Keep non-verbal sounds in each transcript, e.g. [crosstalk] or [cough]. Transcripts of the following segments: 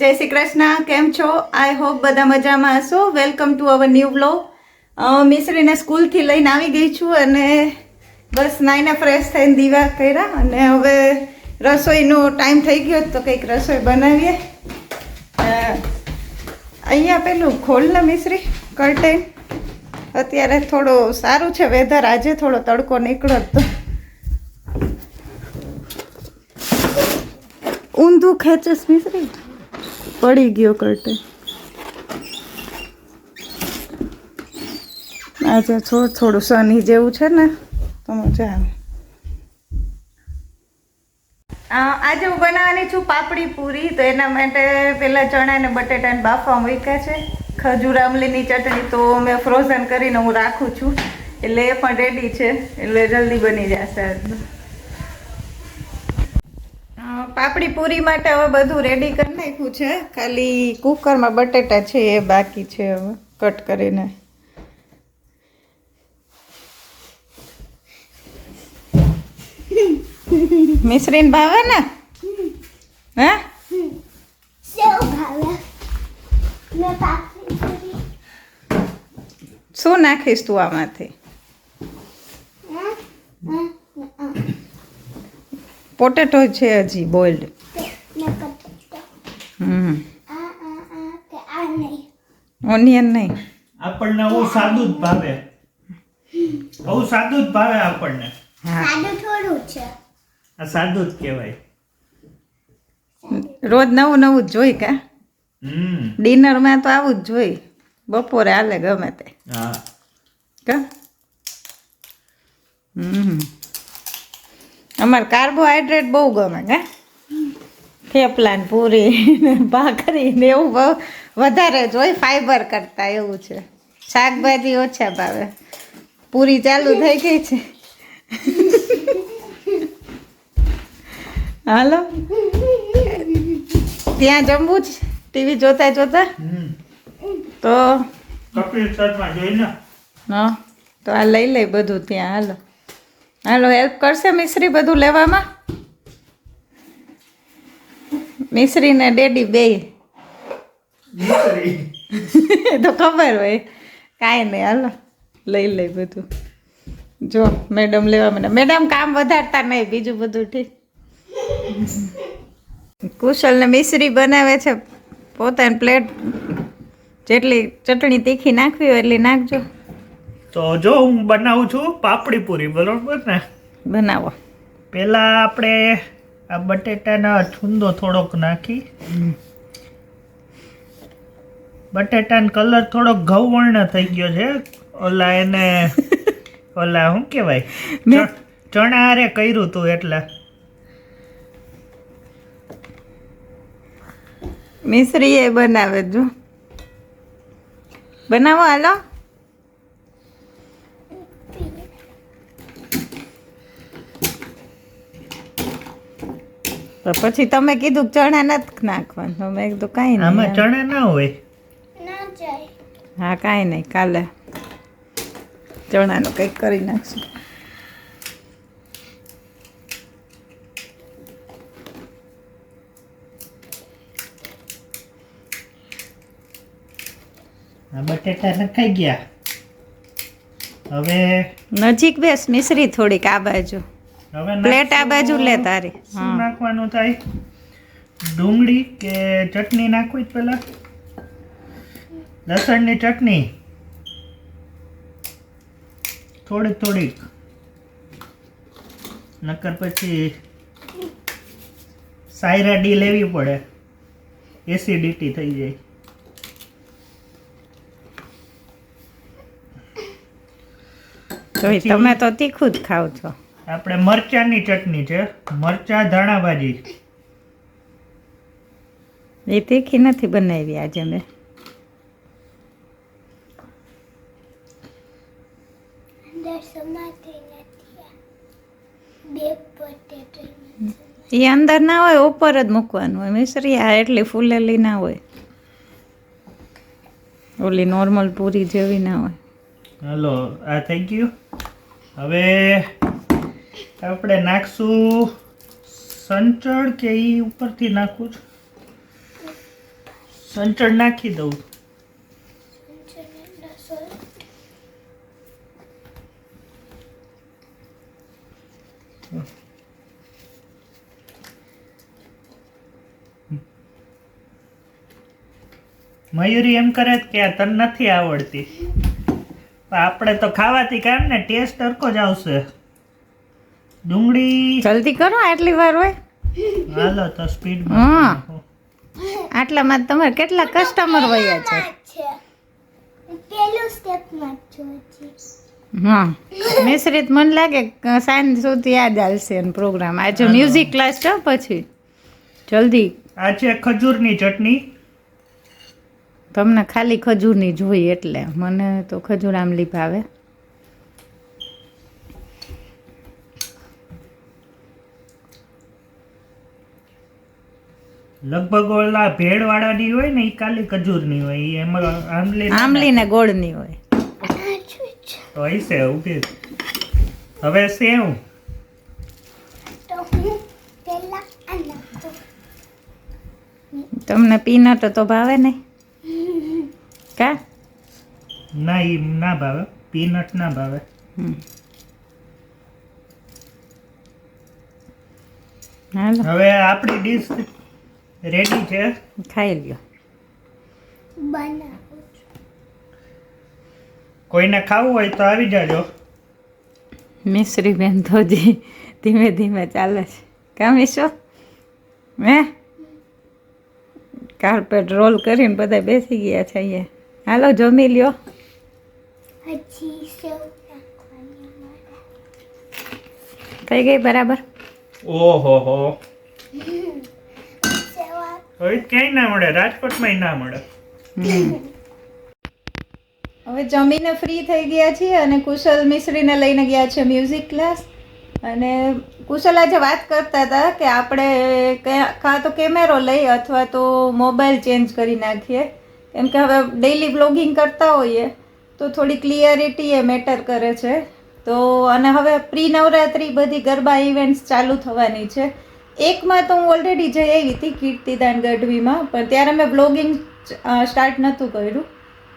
જય શ્રી કૃષ્ણ, કેમ છો? આઈ હોપ બધા મજામાં હશો. Welcome to our new blog મિશ્રીને સ્કૂલથી લઈને આવી ગઈ છું અને બસ નાઈને ફ્રેશ થઈને દીવા કર્યા અને હવે રસોઈનો ટાઈમ થઈ ગયો તો કંઈક રસોઈ બનાવીએ. અહીંયા પેલું ખોલને મિશ્રી કર્ટેન અત્યારે થોડો સારું છે વેધર આજે થોડો તડકો નીકળ્યો તો. ઊંધું ખેંચસ મિશ્રી. પડી ગયો કરતે. આજે થોડું થોડું સની જેવું છે ને, તો મજા આવે આજે હું બનાવવાની છું પાપડી પૂરી, તો એના માટે પેલા ચણા ને બટેટાને બાફવા મૂક્યા છે. ખજૂર આમલીની ચટણી તો મેં ફ્રોઝન કરીને હું રાખું છું. એટલે એ પણ રેડી છે. એટલે જલ્દી બની જશે. પાપડી પૂરી માટે હવે બધું રેડી કરી નાખ્યું છે. ખાલી કુકરમાં બટેટા છે એ બાકી છે હવે કટ કરીને. મિશ્રીન ભાવે? ને હે શું નાખીશ તું આમાંથી હે? હે? હે? પોટેટો છે હજી બોઇલ્ડ. હમ. ઓનિયન નહીં. આપણને બહુ સાદું જ ભાવે. બહુ સાદું જ ભાવે આપણને. હા. સાદું થોડું છે આ સાદું જ કહેવાય. રોજ નવું નવું જ જોઈ કા? હમ. ડિનરમાં તો આવું જ જોઈ. બપોરે હાલે ગમે તે. હા. કા? હમ. અમારે કાર્બોહાઈડ્રેટ બહુ ગમે કે થેપલા ને પૂરી ને ભાખરી ને એવું બહુ વધારે જ હોય ફાઈબર કરતા એવું છે. શાકભાજી ઓછા ભાવે. પૂરી ચાલુ થઈ ગઈ છે. હાલો. ત્યાં જમવું જ ટીવી જોતા જોતા? તો તો આ લઈ લઈ બધું ત્યાં હાલો. હાલો હેલ્પ કરશે મિશ્રી બધું લેવામાં? મિશ્રી ને ડેડી બે. [laughs] તો ખબર હોય. કાંઈ નહીં હાલો. લઈ લઈ બધું. જો મેડમ લેવા મને મેડમ કામ વધારતા નહીં બીજું બધું ઠીક. કુશલ ને મિશ્રી બનાવે છે. પોતાની પ્લેટ જેટલી ચટણી તીખી નાખવી હોય એટલી નાખજો. તો જો હું બનાવું છું પાપડી પૂરી બરોબર ને? બનાવો. પહેલાં આપણે આ બટેટાના છુંદો થોડોક નાખી. બટેટાનો કલર થોડોક ઘઉવર્ણ થઈ ગયો છે. ઓલા એને [laughs] ઓલા શું કહેવાય? ચણા હારે કર્યું તું એટલે. મિશ્રી એ બનાવે જો. બનાવો હાલો. પછી તમે કીધું ચણા નથી નાખવાનું. તો મેં કીધું કાંઈ આમાં ચણા ના હોય? હા કાંઈ નહીં. કાલે ચણાનું કંઈક કરી નાખશું. આ બટેટા નખાઈ ગયા. હવે નજીક બેસ મિશ્રી થોડીક આ બાજુ. હવે પ્લેટ આ બાજુ લે તારી. શું નાખવાનું થાય? ડુંગળી કે ચટણી નાખવી જ પેલા? લસણની ચટણી. થોડીક થોડીક. નકર પછી સાયરા ડી લેવી પડે. એસિડિટી થઈ જાય. તમે તો તીખું જ ખાવ છો. આપણે મરચાંની ચટણી છે. મરચાં ધાણા ભાજી એ તીખી નથી બનાવી આજે મેં. અંદર સમાતી નથી આ. બે પટેટો એ અંદર ના હોય ઉપર જ મૂકવાનું હોય. મિશ્રી આ એટલી ફૂલેલી ના હોય. ઓલી નોર્મલ પૂરી જેવી ના હોય. હલો આ થઈ ગયું હવે આપણે નાખશું સંચળ કે એ ઉપરથી નાખું છું? સંચળ નાખી દઉં. મયુરી એમ કરે કે આ તને નથી આવડતી. આપણે તો ખાવાથી કામ ને ટેસ્ટ સરખો જ આવશે. ડુંગળી. જલ્દી કરો આટલી વાર હોય. હાલો તો હા. સ્પીડમાં આટલામાં જ તમારે કેટલા કસ્ટમર વયા છે? છે પેલું સ્ટેપમાં જ હા. મિશ્રિત મને લાગે કે સાંજ સુધી યાદ આવશે પ્રોગ્રામ આજે મ્યુઝિક ક્લાસ છે પછી. જલ્દી. આ છે ખજૂરની ચટણી. તમને ખાલી ખજૂરની જોઈ એટલે. મને તો ખજૂર આમલી ભાવે લગભગ ઓલા ભેળવાળાની હોય ને એ કાલી ખજૂરની હોય ઈ એમાં આમલી આમલી ને ગોળની હોય. આ છું જ. તો હવે સેવ તો તમને પીનટ તો ભાવે ને? કા? ના ઈ ના ભાવે. પીનટ ના ભાવે. હવે આપણી ડીશ રેડી છે? ખાઈ લ્યો. કોઈને ખાવું હોય તો આવી જાજો. મિશ્રી બેન તો હજી ધીમે ધીમે ચાલે છે. કામ ઈશો હે? કાર્પેટ રોલ કરીને બધા બેસી ગયા છે અહીંયા. હાલો જમી લ્યો. થઈ ગઈ બરાબર? ઓહો હો હવે ક્યાંય ના મળે રાજકોટમાં ના મળે. હવે જમીને ફ્રી થઈ ગયા છીએ અને કુશલ મિશ્રીને લઈને ગયા છે મ્યુઝિક ક્લાસ અને કુશલ આજે વાત કરતા હતા કે આપણે કે- તો કેમેરો લઈ અથવા તો મોબાઈલ ચેન્જ કરી નાખીએ. કેમ કે હવે ડેઈલી બ્લોગિંગ કરતા હોઈએ, તો થોડી ક્લિયરિટી એ મેટર કરે છે. તો અને હવે પ્રી નવરાત્રી બધી ગરબા ઇવેન્ટ્સ ચાલુ થવાની છે. એકમાં તો હું ઓલરેડી જઈ આવી હતી કીર્તિદાન ગઢવીમાં, પણ ત્યારે મેં બ્લોગિંગ સ્ટાર્ટ નહોતું કર્યું.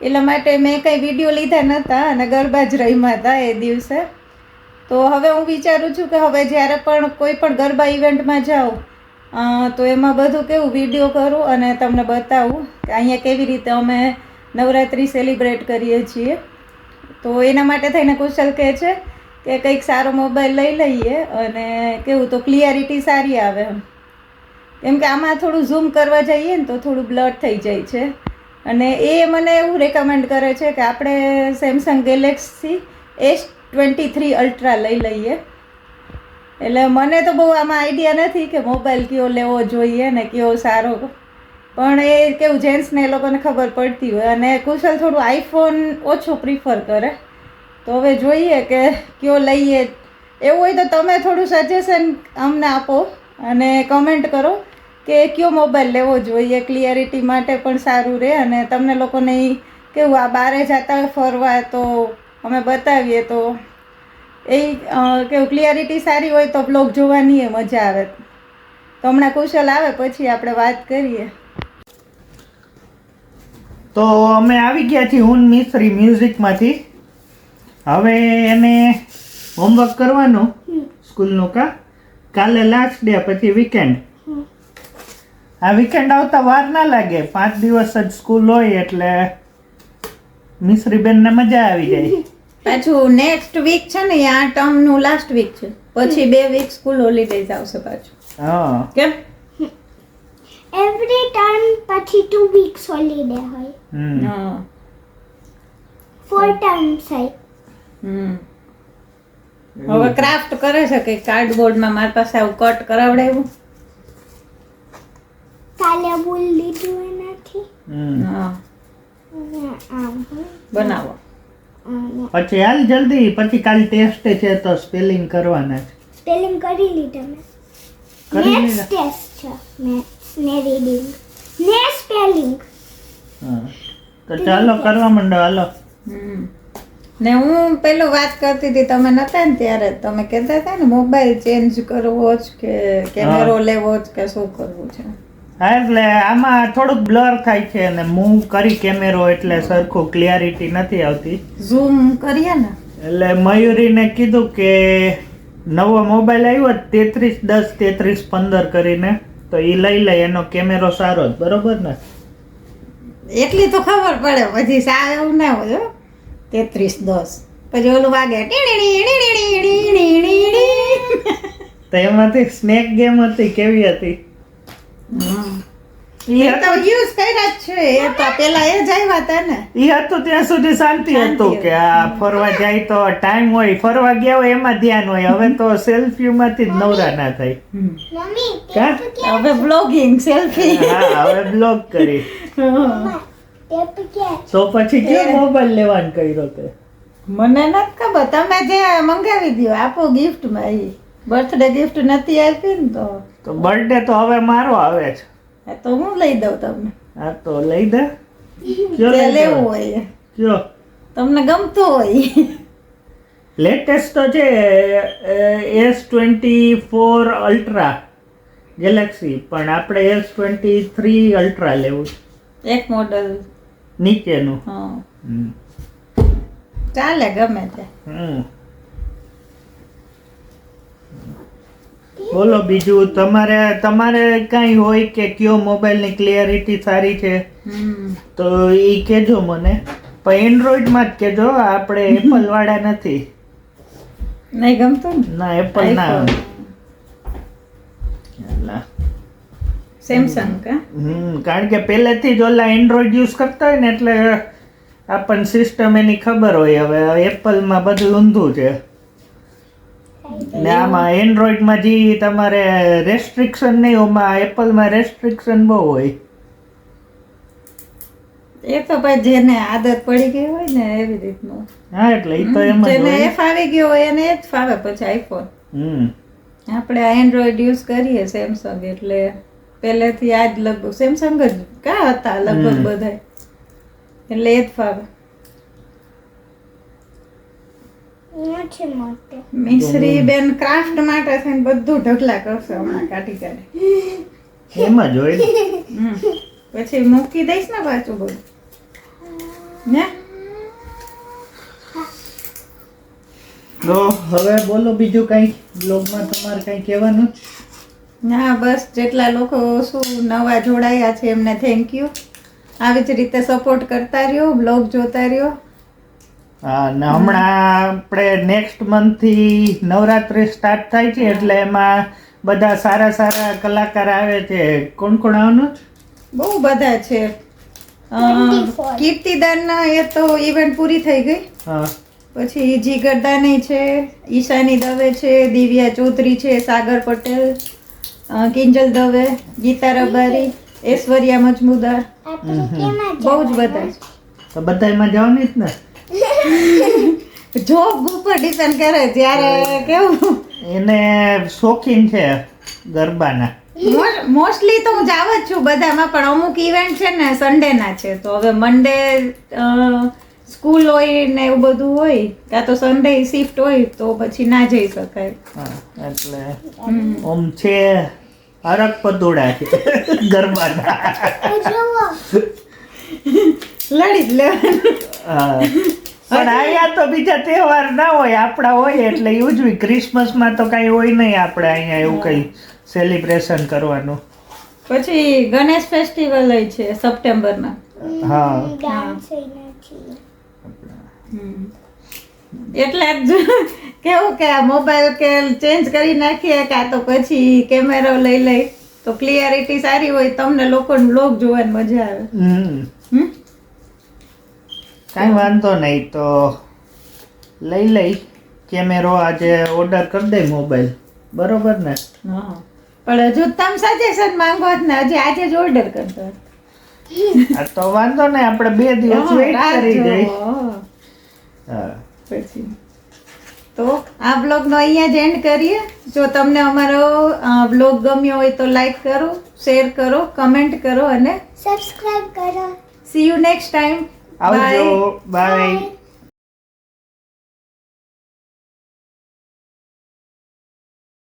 એટલા માટે મેં કંઈ વીડિયો લીધા નહોતા અને ગરબા જ રમ્યા હતા એ દિવસે. તો હવે હું વિચારું છું કે હવે જ્યારે પણ કોઈ પણ ગરબા ઇવેન્ટમાં જાઉં તો એમાં બધું કેવું વીડિયો કરું અને તમને બતાવું કે અહીંયા કેવી રીતે અમે નવરાત્રિ સેલિબ્રેટ કરીએ છીએ. તો એના માટે થઈને કુશલ કહે છે કે કંઈક સારો મોબાઈલ લઈ લઈએ અને કેવું તો ક્લિયરિટી સારી આવે એમ. કેમ કે આમાં થોડું ઝૂમ કરવા જઈએ ને તો થોડું બ્લડ થઈ જાય છે. અને એ મને એવું રેકમેન્ડ કરે છે કે આપણે Samsung Galaxy S twenty three Ultra લઈ લઈએ. એટલે મને તો બહુ આમાં આઈડિયા નથી કે મોબાઈલ કયો લેવો જોઈએ ને કયો સારો. પણ એ કેવું જેન્ટ્સને એ લોકોને ખબર પડતી હોય અને કુશલ થોડું આઈફોન ઓછું પ્રિફર કરે. તો હવે જોઈએ કે કયો લઈએ. એવું હોય તો તમે થોડું સજેશન અમને આપો અને કમેન્ટ કરો કે કયો મોબાઈલ લેવો જોઈએ. ક્લિયરિટી માટે પણ સારું રહે અને તમને લોકોને કેવું, આ બારે જતા ફરવા તો અમે બતાવીએ તો એ કેવું ક્લિયરિટી સારી હોય તો બ્લોગ જોવાની એ મજા આવે. તો હમણાં કુશલ આવે, પછી આપણે વાત કરીએ. તો અમે આવી ગયા છીએ હું મિસ્ત્રી મ્યુઝિકમાંથી. હવે એને હોમવર્ક કરવાનું સ્કૂલનું કા? કાલે લાસ્ટ ડે પછી વીકેન્ડ આ વીકેન્ડ આવતા વાર ના લાગે. પાંચ દિવસ જ સ્કૂલ હોય એટલે મિશ્રીબેનને મજા આવી જાય. પાછું નેક્સ્ટ વીક છે ને આ ટર્મનું લાસ્ટ વીક છે. પછી બે વીક સ્કૂલ હોલિડેઝ આવશે પાછું. હા. કેમ? એવરી ટર્મ પછી ટુ વીક્સ હોલિડે હોય. હમ. હા. ફોર ટર્મ્સ હોય. હવે ક્રાફ્ટ કરે છે કે કાર્ડબોર્ડમાં મારી પાસે આવું કટ કરાવડાવ્યું? કાલે બુલ લીધું એનાથી. બનાવો. પછી હાલ જલ્દી પછી કાલ ટેસ્ટ છે તો સ્પેલિંગ કરવાના છે. સ્પેલિંગ કરી લીધા મેં. કરી લીધા. ટેસ્ટ છે. મેથ્સ ને રીડિંગ ને સ્પેલિંગ હા. તો ચાલો કરવા માંડો હાલો. હમ. ને હું પેલું વાત કરતી હતી તમે નતા ને ત્યારે તમે કહેતા હતા ને મોબાઈલ ચેન્જ કરવો જ કે કેમેરો લેવો જ કે શું કરવું છે? હા એટલે આમાં થોડુંક બ્લર થાય છે અને મૂવ કરી કેમેરો એટલે સરખું ક્લિયરિટી નથી આવતી. ઝૂમ કરીએ ને? એટલે મયુરીને કીધું કે નવો મોબાઈલ આવ્યો તેત્રીસ દસ તેત્રીસ પંદર કરીને તો એ લઈ લે એનો કેમેરો સારો જ બરોબર ને? એટલી તો ખબર પડે પછી સાવ એવું ના હોય હો. તેત્રીસ દસ. પછી ઓલું વાગે. તો એમાંથી સ્નેક ગેમ હતી કેવી હતી? એ તો યુઝ કર્યા જ છે. એ તો પેલા એ જ આવ્યા હતા ને. એ હતું ત્યાં સુધી શાંતિ હતું કે આ ફરવા જાય તો ટાઈમ હોય ફરવા ગયા હોય એમાં ધ્યાન હોય. હવે તો સેલ્ફીમાંથી જ નવરા ના થાય. હવે બ્લોગિંગ સેલ્ફી હા હવે બ્લોગ કરી. [laughs] તો પછી કે મોબાઈલ લેવાનું કર્યો તે? મને નથી ખબર. તમે જે મંગાવી દો આપો ગિફ્ટમાં એ બર્થડે ગિફ્ટ નથી આપી ને તો. તો બર્થડે તો હવે મારો આવે છે હા તો હું લઈ દઉં તમને. હા તો લઈ દે. લેવું હોય જો તમને ગમતું હોય લેટેસ્ટ તો છે S twenty four Ultra Galaxy. પણ આપણે એસ ટ્વેન્ટી થ્રી અલ્ટ્રા લેવું એક મોડલ નીચેનું. હમ. ચાલે ગમે તે. હમ. બોલો બીજું તમારે તમારે કઈ હોય કે કયો મોબાઈલની ક્લિયરિટી સારી છે? તો એ કેજો મને. પણ એન્ડ્રોઈડમાં જ કેજો આપણે [laughs] એપલ વાળા નથી. નહીં ગમતું ને? ના એપલ ના iPhone. એટલે, સેમસંગ કા કારણ કે પહેલેથી જ ઓલા એન્ડ્રોઈડ યુઝ કરતા હોય ને એટલે આપણને સિસ્ટમ એની ખબર હોય. હવે એપલમાં બધું ઊંધું છે. ને આમાં એન્ડ્રોઈડમાં જે તમારે રેસ્ટ્રિક્શન નહીં ઓમાં એપલમાં રેસ્ટ્રિક્શન બહુ હોય. એ તો ભાઈ જેને આદત પડી ગઈ હોય ને એવી રીતનું. હા એટલે એ તો એમ જેને એ ફાવી ગયો હોય એને એ જ ફાવે પછી આઈફોન હમ. આપણે આ એન્ડ્રોઈડ યુઝ કરીએ સેમસંગ એટલે પહેલેથી આ જ લગભગ સેમસંગ જ કા હતા લગભગ બધા એટલે એ જ ફાવે. મિશ્રી બેન ક્રાફ્ટ માટે થઈને બધું ઢગલા કરશે હમણાં કાઢી કાઢી. એમાં જ હોય ને. હમ. પછી મૂકી દઈશ ને પાછું બધું. ને? તો હવે બોલો બીજું કંઈ? બ્લોગમાં તમારે કંઈ કહેવાનું ના બસ જેટલા લોકો શું નવા જોડાયા છે એમને થેન્ક યુ આવી જ રીતે સપોર્ટ કરતા રહ્યો બ્લોગ જોતા રહ્યો. હા ને હમણાં આપણે નેક્સ્ટ મંથથી નવરાત્રિ સ્ટાર્ટ થાય છે એટલે એમાં બધા સારા સારા કલાકાર આવે છે. કોણ કોણ આવવાનું? બહુ બધા છે. કીર્તિદાનના 24. કીર્તિદાન એ તો ઇવેન્ટ પૂરી થઈ ગઈ. હા. પછી જીગરદાની છે ઈશાની દવે છે દિવ્યા ચૌધરી છે સાગર પટેલ. કિંજલ દવે ગીતા રબારી ઐશ્વર્યા મજમુદાર. બહુ જ બધા. તો બધા એમાં જવાની જ ને? [laughs] જોબ ઉપર ડિપેન્ડ કરે ત્યારે કેવું? એને શોખીન છે ગરબાના. મોસ્ટલી તો હું જાવ જ છું બધામાં પણ અમુક ઇવેન્ટ છે ને સન્ડેના છે. તો હવે મંડે સ્કૂલ હોય ને એવું બધું હોય કાં તો સન્ડે શિફ્ટ હોય તો પછી ના જઈ શકાય. હા એટલે. ઓમ છે હરક પતોડા છે ગરબાના. લડી જ લેવાનું. હા. પણ અહીંયા તો બીજા તહેવાર ના હોય આપણા હોય એટલે ઉજવી. ક્રિસમસમાં તો કાંઈ હોય નહીં આપણે અહીંયા એવું કંઈ સેલિબ્રેશન કરવાનું. પછી ગણેશ ફેસ્ટિવલ છે સપ્ટેમ્બરમાં હા. એટલે જ કેવું કે આ મોબાઈલ કે ચેન્જ કરી નાખીએ કાં તો પછી કેમેરો લઈ લઈ તો ક્લિયરિટી સારી હોય તમને લોકોને લોક જોવાની મજા આવે. કાંઈ વાંધો નહીં તો લઈ લઈ કેમેરો આજે ઓર્ડર કરી દઈ મોબાઈલ બરોબર ને? હા. પણ હજુ તમે સજેશન માંગો જ ને હજી આજે જ ઓર્ડર કરતો તો વાંધો નહીં આપણે બે દિવસ વેઇટ કરી દઈ. હા. પછી. તો આ બ્લોગનો અહીંયા જ એન્ડ કરીએ. જો તમને અમારો બ્લોગ ગમ્યો હોય તો લાઈક કરો શેર કરો કમેન્ટ કરો અને સબસ્ક્રાઇબ કરો. See you next time bye આવજો બાય.